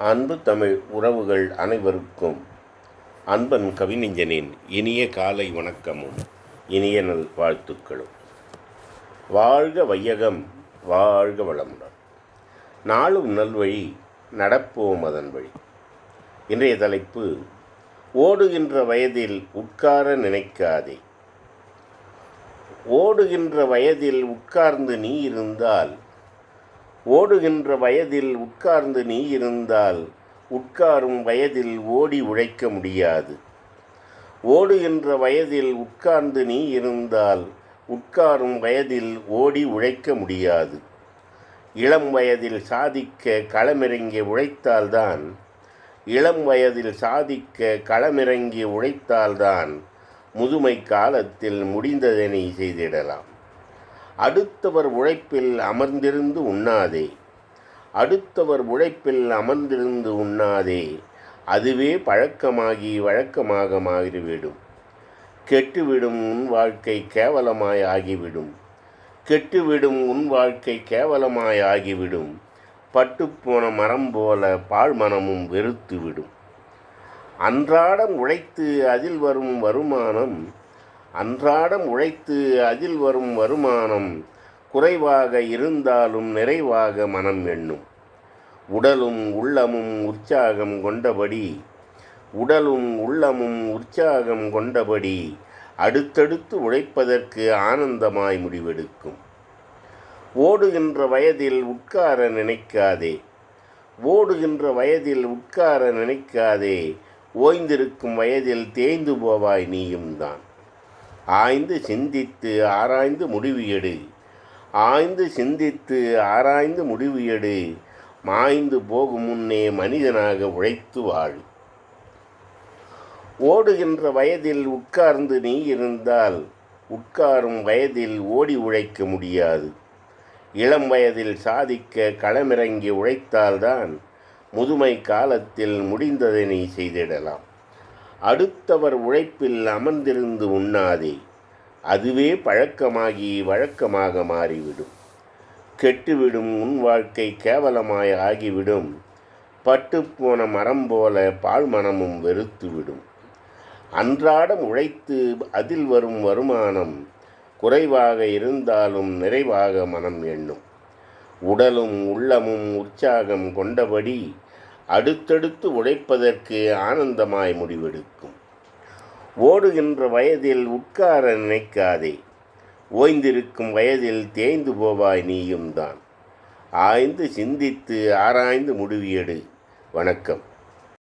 அன்பு தமிழ் உறவுகள் அனைவருக்கும் அன்பன் கவிஞனின் இனிய காலை வணக்கமும் இனிய நல் வாழ்த்துக்களும். வாழ்க வையகம் வாழ்க வளமுடன். நாளும் நல்வழி நடப்போம் அதன் வழி. இன்றைய தலைப்பு ஓடுகின்ற வயதில் உட்கார நினைக்காதே. ஓடுகின்ற வயதில் உட்கார்ந்து நீ இருந்தால் ஓடுகின்ற வயதில் உட்கார்ந்து நீ இருந்தால் உட்காரும் வயதில் ஓடி உழைக்க முடியாது. ஓடுகின்ற வயதில் உட்கார்ந்து நீ இருந்தால் உட்காரும் வயதில் ஓடி உழைக்க முடியாது. இளம் வயதில் சாதிக்க களமிறங்கி உழைத்தால்தான் இளம் வயதில் சாதிக்க களமிறங்கி உழைத்தால்தான் முதுமை காலத்தில் முடிந்ததனை செய்திடலாம். அடுத்தவர் உழைப்பில் அமர்ந்திருந்து உண்ணாதே. அடுத்தவர் உழைப்பில் அமர்ந்திருந்து உண்ணாதே. அதுவே பழக்கமாகி வழக்கமாக மாறிவிடும் கெட்டுவிடும் உன் வாழ்க்கை கேவலமாய் ஆகிவிடும். கெட்டுவிடும் உன் வாழ்க்கை கேவலமாய் ஆகிவிடும். பட்டுப்போன மரம் போல பாழ்மனமும் வெறுத்துவிடும். அன்றாடம் உழைத்து அதில் வரும் வருமானம் அன்றாடம் உழைத்து அதில் வரும் வருமானம் குறைவாக இருந்தாலும் நிறைவாக மனம் எண்ணும். உடலும் உள்ளமும் உற்சாகம் கொண்டபடி உடலும் உள்ளமும் உற்சாகம் கொண்டபடி அடுத்தடுத்து உழைப்பதற்கு ஆனந்தமாய் முடிவெடுக்கும். ஓடுகின்ற வயதில் உட்கார நினைக்காதே. ஓடுகின்ற வயதில் உட்கார நினைக்காதே. ஓய்ந்திருக்கும் வயதில் தேய்ந்து போவாய் நீயும் தான் ஆய்ந்து சிந்தித்து ஆராய்ந்து முடிவு எடு. ஆய்ந்து சிந்தித்து ஆராய்ந்து முடிவு எடு. மாய்ந்து போகும் முன்னே மனிதனாக உழைத்து வாழ். ஓடுகின்ற வயதில் உட்கார்ந்து நீ இருந்தால் உட்காரும் வயதில் ஓடி உழைக்க முடியாது. இளம் வயதில் சாதிக்க களமிறங்கி உழைத்தால்தான் முதுமை காலத்தில் முடிந்ததை நீ செய்திடலாம். அடுத்தவர் உழைப்பில் அமர்ந்திருந்து உண்ணாதே அதுவே பழக்கமாகி வழக்கமாக மாறிவிடும். கெட்டுவிடும் உன் வாழ்க்கை கேவலமாய் ஆகிவிடும். பட்டுப்போன மரம் போல பாழ்மனமும் வெறுத்துவிடும். அன்றாடம் உழைத்து அதில் வரும் வருமானம் குறைவாக இருந்தாலும் நிறைவாக மனம் எண்ணும். உடலும் உள்ளமும் உற்சாகம் கொண்டபடி அடுத்தடுத்து உழைப்பதற்கு ஆனந்தமாய் முடிவெடுக்கும். ஓடுகின்ற வயதில் உட்கார நினைக்காதே. ஓய்ந்திருக்கும் வயதில் தேய்ந்து போவாய் நீயும் தான் ஆய்ந்து சிந்தித்து ஆராய்ந்து முடிவியடு வணக்கம்.